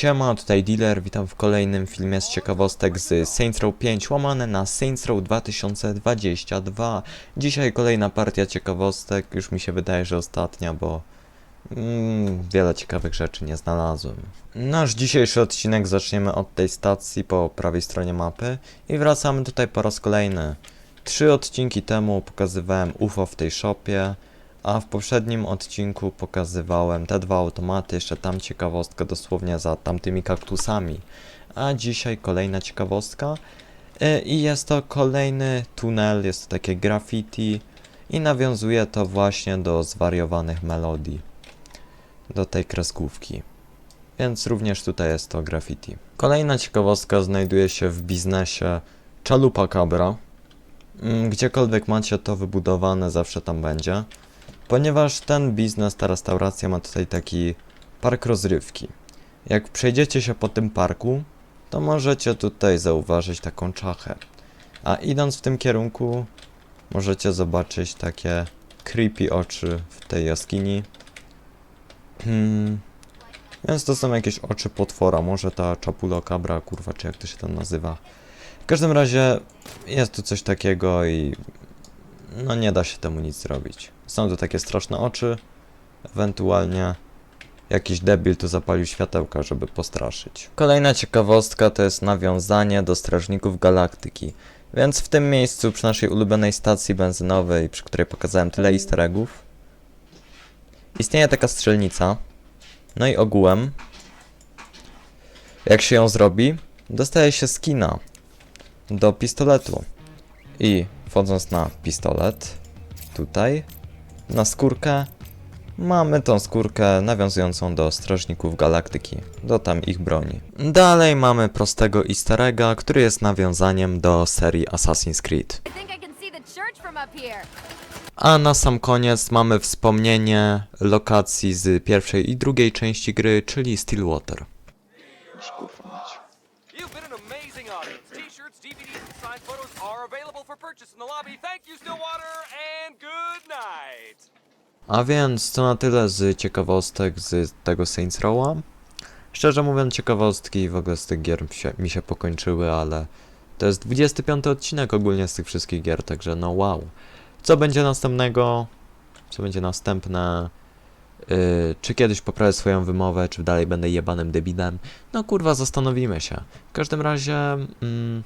Siema, tutaj dealer, witam w kolejnym filmie z ciekawostek z Saints Row 5 łamane na Saints Row 2022. Dzisiaj kolejna partia ciekawostek, już mi się wydaje, że ostatnia, bo mm, wiele ciekawych rzeczy nie znalazłem. Nasz dzisiejszy odcinek zaczniemy od tej stacji po prawej stronie mapy i wracamy tutaj po raz kolejny. Trzy odcinki temu pokazywałem UFO w tej shopie, a w poprzednim odcinku pokazywałem te dwa automaty, jeszcze tam ciekawostka dosłownie za tamtymi kaktusami. A dzisiaj kolejna ciekawostka. Y, I jest to kolejny tunel, jest to takie graffiti i nawiązuje to właśnie do zwariowanych melodii. Do tej kreskówki. Więc również tutaj jest to graffiti. Kolejna ciekawostka znajduje się w biznesie Chalupa Cabra. Mm, Gdziekolwiek macie to wybudowane, zawsze tam będzie. Ponieważ ten biznes, ta restauracja ma tutaj taki park rozrywki. Jak przejdziecie się po tym parku, to możecie tutaj zauważyć taką czachę. A idąc w tym kierunku, możecie zobaczyć takie creepy oczy w tej jaskini. Hmm. Więc to są jakieś oczy potwora, może ta czapulo cabra, kurwa, czy jak to się tam nazywa. W każdym razie jest tu coś takiego i no nie da się temu nic zrobić. Są tu takie straszne oczy, ewentualnie jakiś debil tu zapalił światełka, żeby postraszyć. Kolejna ciekawostka to jest nawiązanie do Strażników Galaktyki. Więc w tym miejscu, przy naszej ulubionej stacji benzynowej, przy której pokazałem tyle easter eggów, istnieje taka strzelnica. No i ogółem, jak się ją zrobi, dostaje się skina do pistoletu. I wchodząc na pistolet, tutaj, na skórkę, mamy tą skórkę nawiązującą do Strażników Galaktyki, do tam ich broni. Dalej mamy prostego easter egga, który jest nawiązaniem do serii Assassin's Creed. A na sam koniec mamy wspomnienie lokacji z pierwszej i drugiej części gry, czyli Stillwater. You've DVDs, and signed photos are available for purchase in the lobby. Thank you, Stillwater, and good night. A więc to na tyle z ciekawostek z tego Saints Row'a. Szczerze mówiąc, ciekawostki w ogóle z tych gier się, mi się pokończyły, ale to jest 25 odcinek ogólnie z tych wszystkich gier, także no wow. Co będzie następnego? Co będzie następne? Yy, czy kiedyś poprawię swoją wymowę, czy dalej będę jebanym debilem? No kurwa, zastanowimy się. W każdym razie, mm,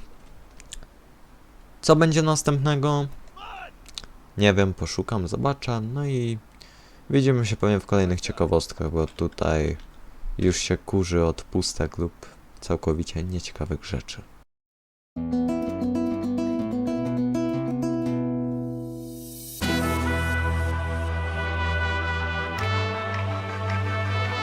co będzie następnego? Nie wiem, poszukam, zobaczę, no i widzimy się pewnie w kolejnych ciekawostkach, bo tutaj już się kurzy od pustek lub całkowicie nieciekawych rzeczy.